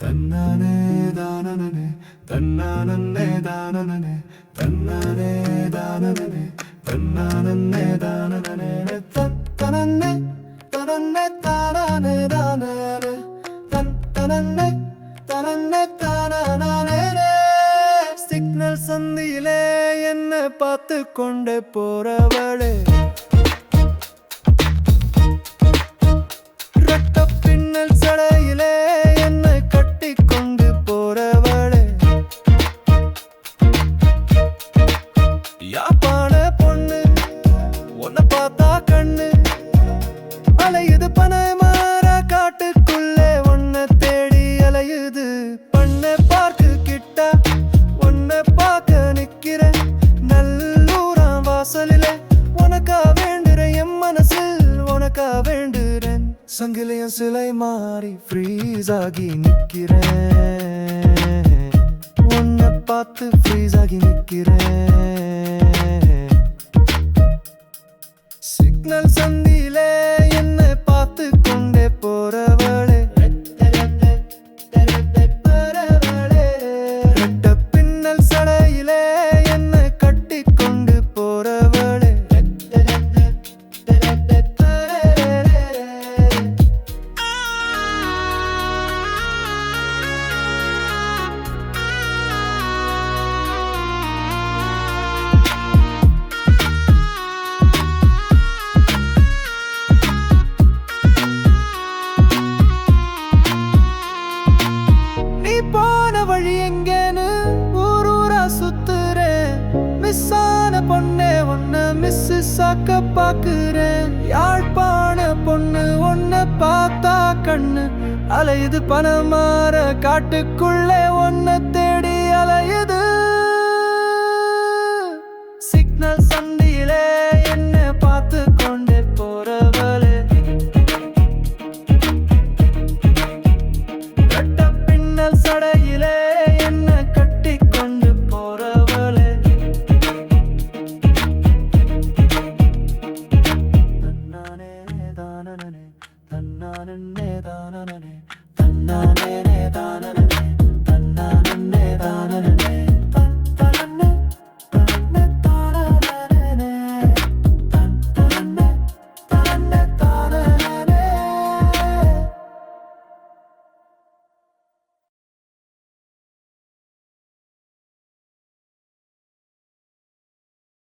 தன்னானே தானனனே தன்னானன்னே தானனனே தன்னானே தானனனே தன்னானன்னே தானனனே தத்தனன்னே தனன்னே தானானே தானனே தன் தனன்னே தனன்னே. தானானே சிக்னல் சந்தியிலே என்ன பார்த்து கொண்டு போறவளே. கண்ணு. அலையுது பனைமர காட்டுக்குள்ளே. ஒன்ன தேடி அலையுது. பண்ண பார்க்கு கிட்ட. ஒன்ன பார்க்க நிக்கிறேன். நல்லூராம் வாசலில. உனக்கா வேண்டுற என் மனசில் உனக்கா வேண்டுறேன். சங்கிலியன் சிலை மாறி ஃப்ரீஸ் ஆகி நிக்கிறேன். உன்னை பார்த்து ஃப்ரீஸ் ஆகி நிக்கிறேன். சிக்னல் சந்தியிலே வழி எங்கேன்னு ஊர் ஊரா சுத்துறேன். மிஸ் ஆன பொண்ணே ஒன்ன மிஸ் சாக்க பாக்குறேன். யாழ்ப்பாண பொண்ணு ஒன்ன பார்த்தா கண்ணு. அலையுது பணமாற காட்டுக்குள்ளே ஒன்ன